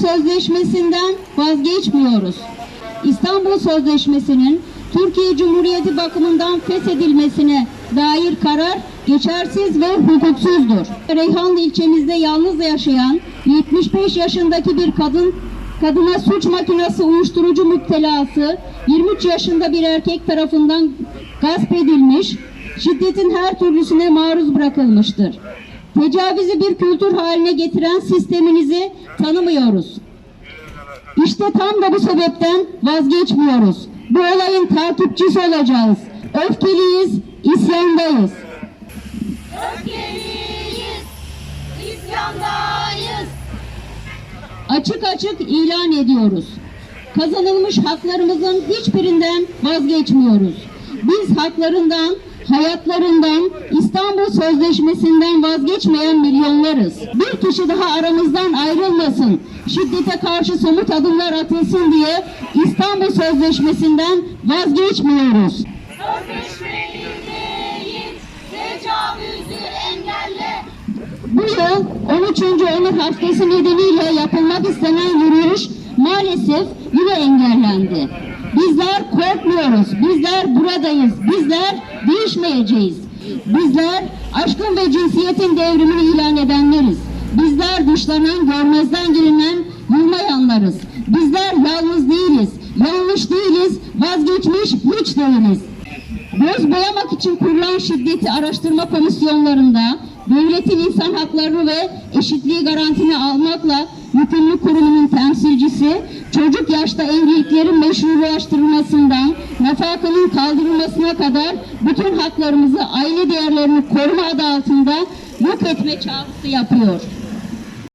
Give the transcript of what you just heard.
Sözleşmesi'nden vazgeçmiyoruz. İstanbul Sözleşmesi'nin Türkiye Cumhuriyeti bakımından feshedilmesine dair karar geçersiz ve hukuksuzdur. Reyhanlı ilçemizde yalnız yaşayan 75 yaşındaki bir kadın kadına suç makinesi uyuşturucu müptelası 23 yaşında bir erkek tarafından gasp edilmiş, şiddetin her türlüsüne maruz bırakılmıştır. Tecavüzü bir kültür haline getiren sisteminizi tanımıyoruz. İşte tam da bu sebepten vazgeçmiyoruz. Bu olayın takipçisi olacağız. Öfkeliyiz, isyandayız. Öfkeliyiz, isyandayız. Açık açık ilan ediyoruz. Kazanılmış haklarımızın hiçbirinden vazgeçmiyoruz. Biz haklarından, hayatlarından, İstanbul Sözleşmesi'nden vazgeçmeyen milyonlarız. Bir kişi daha aramızdan ayrılmasın, şiddete karşı somut adımlar atılsın diye İstanbul Sözleşmesi'nden vazgeçmiyoruz. Bu yıl 13. Onur Haftası nedeniyle yapılmak istenen yürüyüş maalesef yine engellendi. Bizler korkmuyoruz, bizler buradayız, bizler değişmeyeceğiz. Bizler aşkın ve cinsiyetin devrimini ilan edenleriz. Bizler dışlanan, görmezden gelinen, yılmayanlarız. Bizler yalnız değiliz, yanlış değiliz, vazgeçmiş hiç değiliz. Göz boyamak için kurulan şiddeti araştırma komisyonlarında devletin insan haklarını ve eşitliği garantini almakla yükümlü kurumunun temsilcisi çocuk yaşta evliliklerin meşrulaştırılmasından nafakanın kaldırılmasına kadar bütün haklarımızı aile değerlerini koruma adı altında yok etme çağrısı yapıyor.